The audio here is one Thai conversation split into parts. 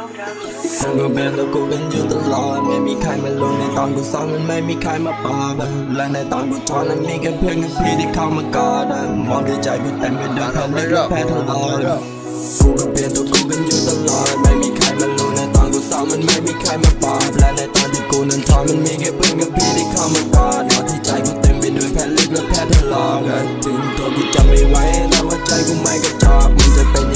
กูก็เป็นตัวกูกันอยู่ตลอด ไม่มีใครมาลงในตอนกูซ้อมมันไม่มีใครมาปอบและในตอนกูทอนนั้นมีแค่เพื่อนกับพี่ที่เข้ามากอดมองด้วยใจกูเต็มไปด้วยแพ้ลึกและแพ้ทลายกูก็เปลี่ยนตัวกูกันอยู่ตลอด ไม่มีใครมาลงในตอนกูซ้อมมันไม่มีใครมาปอบและในตอนที่กูนั้นทอนมันมีแค่เพื่อนกับพี่ที่เข้ามากอดนอนที่ใจกูเต็มไปด้วยแพ้เลึกและแพ้ทลายถึงตัวกูจะไม่ไหวแต่ว่าใจกูไม่กระจอกมันจะเป็น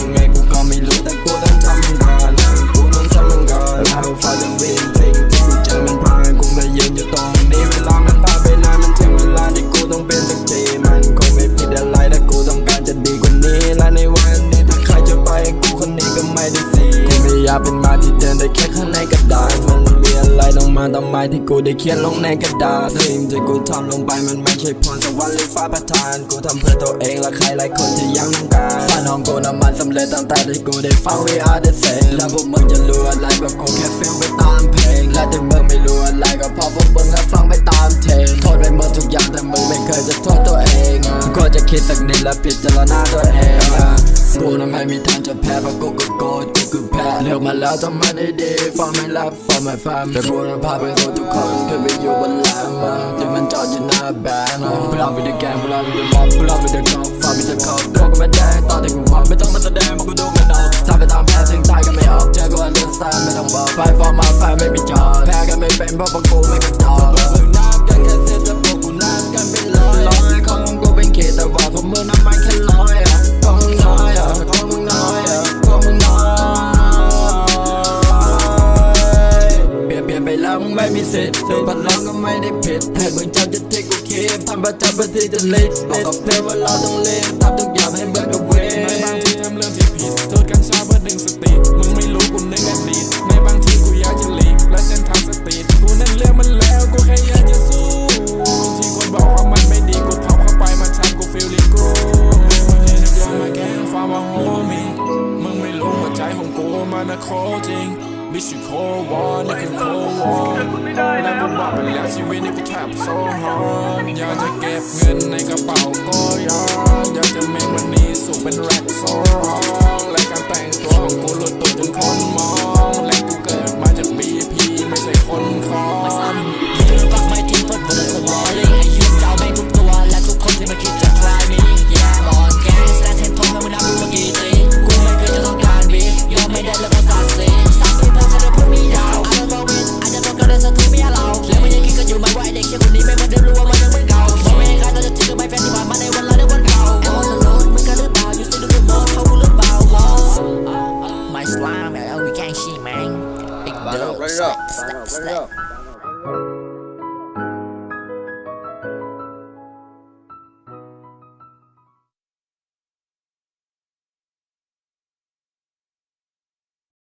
ทำไมที่กูได้เขียนลงในกระดาษสิ่งที่กูทำลงไปมันไม่ใช่พรสวรรค์หรือฟ้าประทาน กูทำเพื่อตัวเองและใครหลายคนที่ยังต้องการฝันของกูนั้นมันสำเร็จตั้งแต่ที่กูได้ฟัง We are the same แล้วพวกมึงจะรู้อะไรก็กูแค่ฟิลไปตามเพลง และที่มึงไม่รู้อะไรก็เพราะพวกมึงแค่ฟังไปตามเทรนด์โทษไปหมดทุกอย่างแต่มึงไม่เคยจะโทษตัวเองก็จะคิดสักนิดและพิจารณาตัวเอง ม่มีทางจะแพ้เพราะกูก็โกรธกูคือแพ้เลือกมาแล้วทำมันให้ดีฟังไม่รับฟังไม่ฟังแต่กูนั้นพาไปรู้ทุกคนขึ้นไปอยู่บนแลมมาที่มันจอดอยู่หน้าแบงค์พวกเราไปเดอะแกงพวกเราไปเดอะม็อบพวกเราไปเดอะกอล์ฟฟังไปเดอะคอร์ตัวก็ไม่ได้ตอนที่กูพอมไม่ต้องมาแสดงมันกูดูไม่ออกทำไปตามแผนถึงตายก็ไม่ออกเจอกูอันเดอร์สแตนไม่ต้องบอกไฟฟอร์มาไฟไม่มีจอดแพ้กันไม่เป็นเพราะพวกกูไม่ ไม่มีสิทธิ์ดูพันล้องก็ไม่ได้ผิดให้มึงจำจะที่กูคิดทำประจำเพื่อที่จะลิดบอกกับเพื่อว่าเราต้องเล่นทำทุกอย่างให้เหมือนกับเวในบางทีทำเรื่องที่ผิดโทษกัญชาเพื่อดึงสติมึงไม่รู้กูนึกอดีตในบางทีกูอยากจะหลีกและเส้นทางสตรีทกูนั่นเรื่องมันแล้วกูแค่อยากจะสู้ที่คนบอกว่ามันไม่ดีกูท็อปเข้าไปมันทำกูฟีลลิ่งกูมึงเห็นยวมาแกล้งฟาร์มาโฮมีมึงไม่รู้หัวใจของกูมันนะโคจริง มิชโควอนนี่คือโควอนแล้วผมบอกไปแล้วชีวิตนี้กูแทบโซฮอนอยากจะเก็บเงินในกระเป๋าก็ยอนอยากจะมีวันนี้สูงเป็นไร slime แบบ we can't see man Big dog Run it up,